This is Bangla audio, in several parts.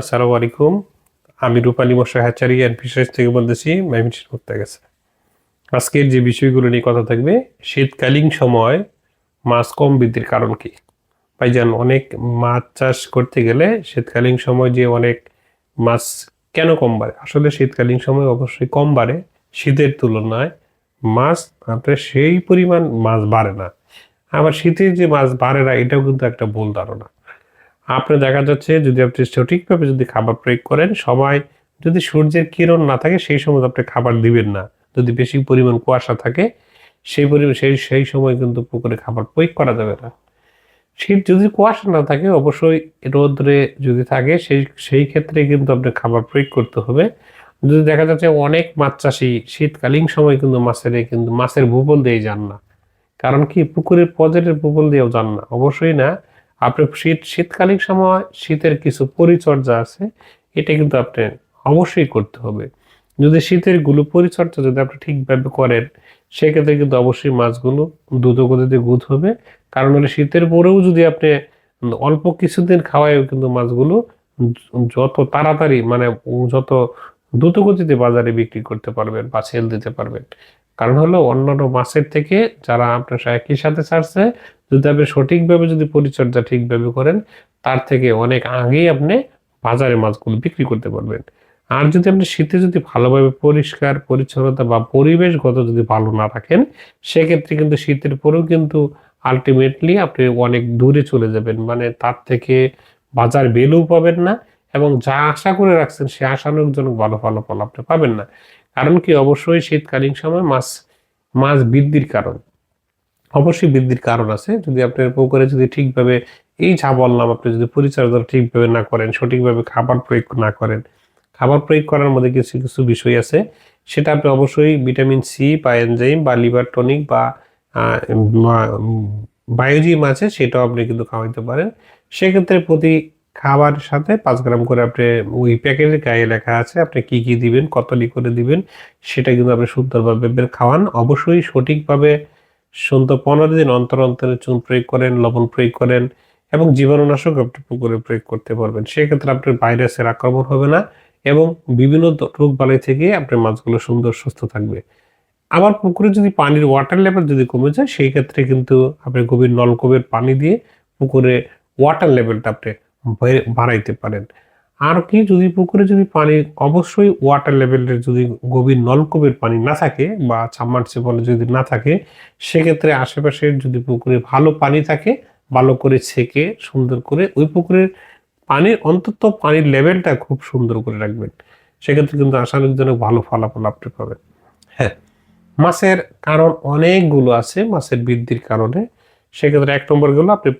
আসসালামু আলাইকুম। আমি রূপালী মশা হ্যাচারি অ্যান্ড ফিশারিজ থেকে বলতেছি মাইমিন করতে গেছে আজকের যে বিষয়গুলো নিয়ে কথা থাকবে, শীতকালীন সময় মাছ কম বৃদ্ধির কারণ কি? ভাইজান, অনেক মাছ চাষ করতে গেলে শীতকালীন সময় যে অনেক মাছ কেন কম বাড়ে? আসলে শীতকালীন সময় অবশ্যই কম বাড়ে শীতের তুলনায়। মাছ আপনার সেই পরিমাণ মাছ বাড়ে না। আবার শীতের যে মাছ বাড়ে না, এটাও কিন্তু একটা ভুল ধারণা। আপনি দেখা যাচ্ছে যদি আপনি সঠিকভাবে যদি খাবার প্রয়োগ করেন সময় যদি সূর্যের কিরণ না থাকে, সেই সময় আপনি খাবার দিবেন না। যদি বেশি পরিমাণ কুয়াশা থাকে, সেই পরিমাণ, সেই সেই সময় কিন্তু পুকুরে খাবার প্রয়োগ করা যাবে না। শীত যদি কুয়াশা না থাকে, অবশ্যই রোদ্রে যদি থাকে, সেই সেই ক্ষেত্রে কিন্তু আপনি খাবার প্রয়োগ করতে হবে। যদি দেখা যাচ্ছে অনেক মাছ চাষি শীতকালীন সময় কিন্তু মাছের কিন্তু মাছের ভূগোল দিয়ে যান না। কারণ কি? পুকুরের পজেটের ভূগোল দিয়েও যান না। অবশ্যই না। আপনি শীত, শীতকালীন সময় শীতের কিছু পরিচর্যা আছে, এটা কিন্তু আপনি অবশ্যই করতে হবে। যদি শীতেরগুলো পরিচর্যা যদি আপনি ঠিকভাবে করেন, সেক্ষেত্রে কিন্তু অবশ্যই মাছগুলো দ্রুত গতিতে গুদ হবে। কারণ হলে শীতের পরেও যদি আপনি অল্প কিছুদিন খাওয়ায়ও কিন্তু মাছগুলো যত তাড়াতাড়ি মানে যত দ্রুত গতিতে বাজারে বিক্রি করতে পারবেন বা সেল দিতে পারবেন। কারণ হলো অন্যান্য মাছের থেকে যারা আপনার একই সাথে ছাড়ছে, যদি আপনি সঠিকভাবে যদি পরিচর্যা ঠিকভাবে করেন, তার থেকে অনেক আগেই আপনি বাজারে মাছগুলো বিক্রি করতে পারবেন। আর যদি আপনি শীতে যদি ভালোভাবে পরিষ্কার, পরিচ্ছন্নতা বা পরিবেশগত যদি ভালো না রাখেন, সেক্ষেত্রে কিন্তু শীতের পরেও কিন্তু আলটিমেটলি আপনি অনেক দূরে চলে যাবেন। মানে তার থেকে বাজার বেলেও পাবেন না এবং যা আশা করে রাখছেন, সে আশানুজনক ভালো ফলাফল আপনি পাবেন না। কারণ কি? অবশ্যই শীতকালীন সময় মাছ মাছ বৃদ্ধির কারণ। অবশ্যই বৃদ্ধির কারণ আছে। যদি আপনার পুকুরে যদি ঠিকভাবে এই যা বললাম, আপনি যদি পরিচর্যা ঠিকভাবে না করেন, সঠিকভাবে খাবার প্রয়োগ না করেন, খাবার প্রয়োগ করার মধ্যে কিছু কিছু বিষয় আছে। সেটা আপনি অবশ্যই ভিটামিন সি বা এনজাইম বা লিভার টনিক বা বায়োজিম আছে, সেটাও আপনি কিন্তু খাওয়াইতে পারেন। সেক্ষেত্রে প্রতি খাবারের সাথে পাঁচ গ্রাম করে আপনি ওই প্যাকেটের গায়ে লেখা আছে, আপনি কি কি দিবেন কতটি করে দিবেন, সেটা কিন্তু আপনি সুন্দরভাবে বের খাওয়ান। অবশ্যই সঠিকভাবে সুন্দর পনেরো দিন অন্তর অন্তরে চুন প্রয়োগ করেন, লবণ প্রয়োগ করেন এবং জীবাণুনাশক আপনি পুকুরে প্রয়োগ করতে পারবেন। সেক্ষেত্রে আপনার ভাইরাসের আক্রমণ হবে না এবং বিভিন্ন রোগ বালাই থেকে আপনার মাছগুলো সুন্দর, সুস্থ থাকবে। আবার পুকুরে যদি পানির ওয়াটার লেভেল যদি কমে যায়, সেই ক্ষেত্রে কিন্তু আপনি গভীর নলকূপের পানি দিয়ে পুকুরে ওয়াটার লেভেলটা আপনি বাড়াইতে পারেন। আর কি যদি পুকুরে যদি পানি, অবশ্যই ওয়াটার লেভেলের যদি গভীর নলকূপের পানি না থাকে বা সাবমার্সিবল যদি না থাকে, সেক্ষেত্রে আশেপাশে যদি পুকুরে ভালো পানি থাকে, ভালো করে ছেঁকে সুন্দর করে ওই পুকুরের পানির অন্তত পানির লেভেলটা খুব সুন্দর করে রাখবেন। সেক্ষেত্রে কিন্তু আশানুজনক ভালো ফলাফল আপনি পাবেন। হ্যাঁ মাছের কারণ অনেকগুলো আছে, মাছের বৃদ্ধির কারণে। সেক্ষেত্রে এক নম্বরগুলো, আপনি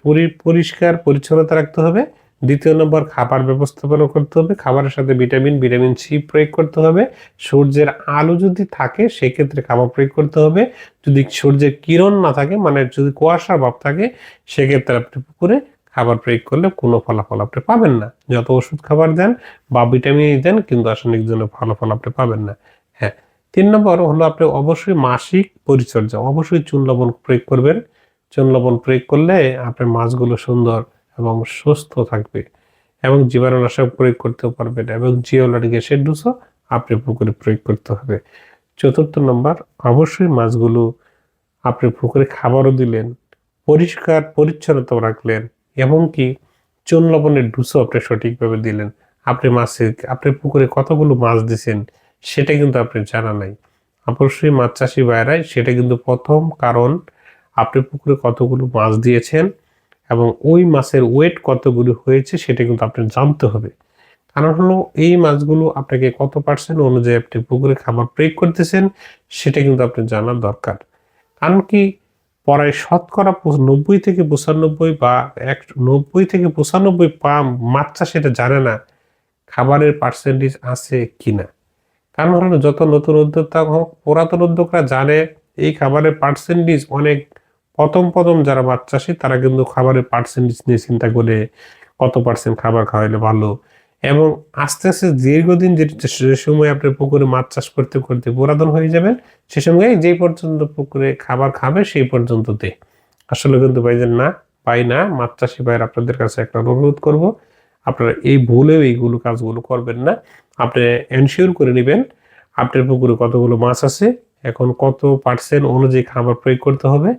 পরিষ্কার, পরিচ্ছন্নতা রাখতে হবে। দ্বিতীয় নম্বর, খাবার ব্যবস্থাপনা করতে হবে। খাবারের সাথে ভিটামিন ভিটামিন সি প্রয়োগ করতে হবে। সূর্যের আলো যদি থাকে, সেক্ষেত্রে খাবার প্রয়োগ করতে হবে। যদি সূর্যের কিরণ না থাকে মানে যদি কুয়াশার ভাব থাকে, সেক্ষেত্রে আপনি পুকুরে খাবার প্রয়োগ করলে কোনো ফলাফল আপনি পাবেন না। যত ওষুধ খাবার দেন বা ভিটামিন দেন, কিন্তু আসলে জন্য ফলাফল আপনি পাবেন না। হ্যাঁ তিন নম্বর হলো আপনি অবশ্যই মাসিক পরিচর্যা। অবশ্যই চুন লবণ প্রয়োগ করবেন। চুন লবণ প্রয়োগ করলে আপনার মাছগুলো সুন্দর এবং সুস্থ থাকবে এবং জীবাণুনাশক প্রয়োগ করতে পারবেন এবং জিওলার গ্যাসের ডোজও আপনি পুকুরে প্রয়োগ করতে হবে। চতুর্থ নম্বর, অবশ্যই মাছগুলো আপনি পুকুরে খাবারও দিলেন, পরিষ্কার পরিচ্ছন্নতাও রাখলেন এমনকি চুন লবণের ডুসও আপনি সঠিকভাবে দিলেন। আপনি মাছে আপনি পুকুরে কতগুলো মাছ দিছেন সেটা কিন্তু আপনি জানা নাই। অবশ্যই মাছ চাষি বাইরাই সেটা কিন্তু প্রথম কারণ আপনি পুকুরে কতগুলো মাছ দিয়েছেন এবং ওই মাছের ওয়েট কতগুলো হয়েছে সেটা কিন্তু আপনার জানতে হবে। কারণ হলো, এই মাছগুলো আপনাকে কত পার্সেন্ট অনুযায়ী আপনি পুকুরে খাবার প্রয়োগ করতেছেন, সেটা কিন্তু আপনার জানার দরকার। কারণ কি পড়ায় শতকরা নব্বই থেকে পঁচানব্বই বা এক নব্বই থেকে পঁচানব্বই পা মাছ সেটা জানে না, খাবারের পার্সেন্টেজ আছে কিনা। কারণ হলো, যত নতুন উদ্যোক্তা হোক, পুরাতন উদ্যোগরা জানে, এই খাবারের পার্সেন্টেজ অনেক প্রথম প্রথম যারা মাছ চাষি তারা কিন্তু খাবারের পার্সেন্টেজ নিয়ে চিন্তা করে কত পার্সেন্ট খাবার খাওয়াইলে ভালো। এবং আস্তে আস্তে দীর্ঘদিন যে সময় আপনি পুকুরে মাছ চাষ করতে করতে পুরাতন হয়ে যাবেন সে সময় যেই পর্যন্ত পুকুরে খাবার খাবে, সেই পর্যন্ত দে। আসলে কিন্তু ভাইজেন না, পাই না। মাছ চাষি ভাইয়ের আপনাদের কাছে একটা অনুরোধ করব, আপনারা এই ভুলেও এইগুলো কাজগুলো করবেন না। আপনি এনশিওর করে নেবেন, আপনার পুকুরে কতগুলো মাছ আছে, এখন কত পার্সেন্ট অনুযায়ী খাবার প্রয়োগ করতে হবে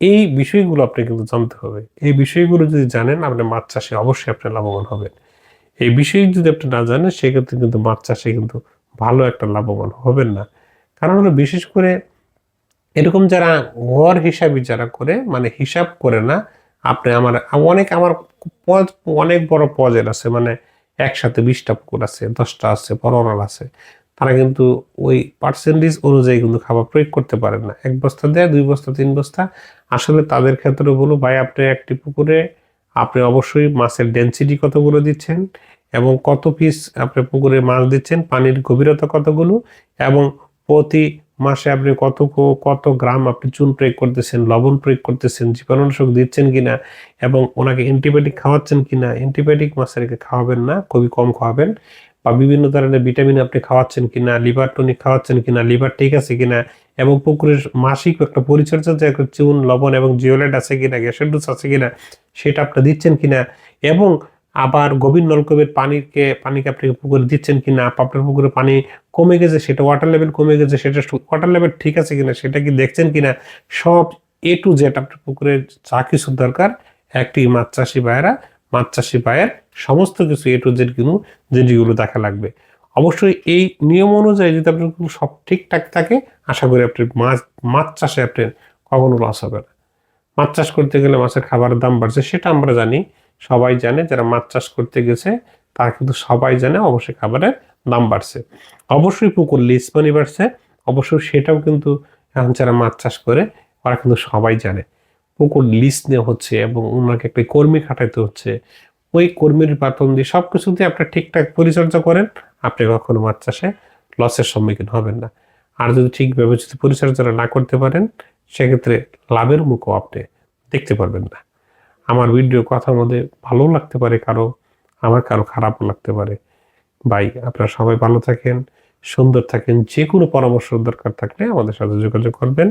এই বিষয়গুলো আপনি কিন্তু জানতে হবে। এই বিষয়গুলো যদি জানেন, আপনি মাছ চাষে অবশ্যই আপনি লাভবান হবেন। এই বিষয় যদি আপনি না জানেন, সেক্ষেত্রে কিন্তু মাছ চাষে কিন্তু ভালো একটা লাভবান হবেন না। কারণ হলো বিশেষ করে এরকম যারা গড় হিসাবই যারা করে মানে হিসাব করে না, আপনি আমার, অনেক আমার পজ অনেক বড় পজের আছে মানে একসাথে বিশটা পুকুর আছে, দশটা আছে পনেরো আছে। তারা কিন্তু ওই পার্সেন্টেজ অনুযায়ী কিন্তু খাবার প্রয়োগ করতে পারেন না। এক বস্তা দেয়, দুই বস্তা, তিন বস্তা। আসলে তাদের ক্ষেত্রে বলো, ভাই, আপনি একটি পুকুরে, আপনি অবশ্যই মাছের ডেন্সিটি কতগুলো দিচ্ছেন এবং কত পিস আপনি পুকুরে মাছ দিচ্ছেন, পানির গভীরতা কতগুলো এবং প্রতি মাসে আপনি কত কত গ্রাম আপনি চুন প্রয়োগ করতেছেন, লবণ প্রয়োগ করতেছেন, জীবাণুনাশক দিচ্ছেন কিনা এবং ওনাকে অ্যান্টিবায়োটিক খাওয়াচ্ছেন কিনা অ্যান্টিবায়োটিক মাছেরকে খাওয়াবেন না, খুবই কম খাওয়াবেন। বা বিভিন্ন ধরনের ভিটামিন আপনি খাওয়াচ্ছেন কিনা, লিভার টনিক খাওয়াচ্ছেন কিনা, লিভার ঠিক আছে কিনা এবং পুকুরের মাসিক একটা পরিচর্যা যে একটা চুন, লবণ এবং জিওলেট আছে কিনা, গ্যাসের ডোজ আছে কিনা, সেটা আপনি দিচ্ছেন কিনা এবং আবার গভীর নলকূপের পানিকে পানিকে আপনি পুকুরে দিচ্ছেন কিনা, আপনার পুকুরে পানি কমে গেছে, সেটা ওয়াটার লেভেল কমে গেছে, সেটা ওয়াটার লেভেল ঠিক আছে কিনা, সেটা কি দেখছেন কিনা, সব এ টু জেড আপনার পুকুরে যা কিছু দরকার, একটি মাছ চাষি ভাইয়েরা মাছ চাষি ভাইয়ের সমস্ত কিছু এ টু জেড কিন্তু জিনিসগুলো দেখা লাগবে। অবশ্যই এই নিয়ম অনুযায়ী যদি আপনার পুকুর সব ঠিকঠাক থাকে, আশা করি আপনি মাছ মাছ চাষে আপনার কখনো লস হবে না। মাছ চাষ করতে গেলে মাছের খাবারের দাম বাড়ছে, সেটা আমরা জানি। সবাই জানে, যারা মাছ চাষ করতে গেছে, তারা কিন্তু সবাই জানে অবশ্যই খাবারের দাম বাড়ছে। অবশ্যই পুকুর লিস পানি বাড়ছে, অবশ্যই সেটাও কিন্তু এখন যারা মাছ চাষ করে, ওরা কিন্তু সবাই জানে। পুকুর লিস্ট নেওয়া হচ্ছে এবং ওনাকে একটা কর্মী খাটাইতে হচ্ছে। ওই কর্মীর বেতন দিয়ে সব কিছু দিয়ে আপনি ঠিকঠাক পরিচর্যা করেন, আপনি কখনো মাছ চাষে লসের সম্মুখীন হবেন না। আর যদি ঠিকভাবে যদি পরিচর্যা না করতে পারেন, সেক্ষেত্রে লাভের মুখও আপনি দেখতে পারবেন না। আমার ভিডিও কথার মধ্যে ভালো লাগতে পারে, কারও আমার কারও খারাপও লাগতে পারে। ভাই, আপনারা সবাই ভালো থাকেন, সুন্দর থাকেন যে কোনো পরামর্শ দরকার থাকলে আমাদের সাথে যোগাযোগ করবেন।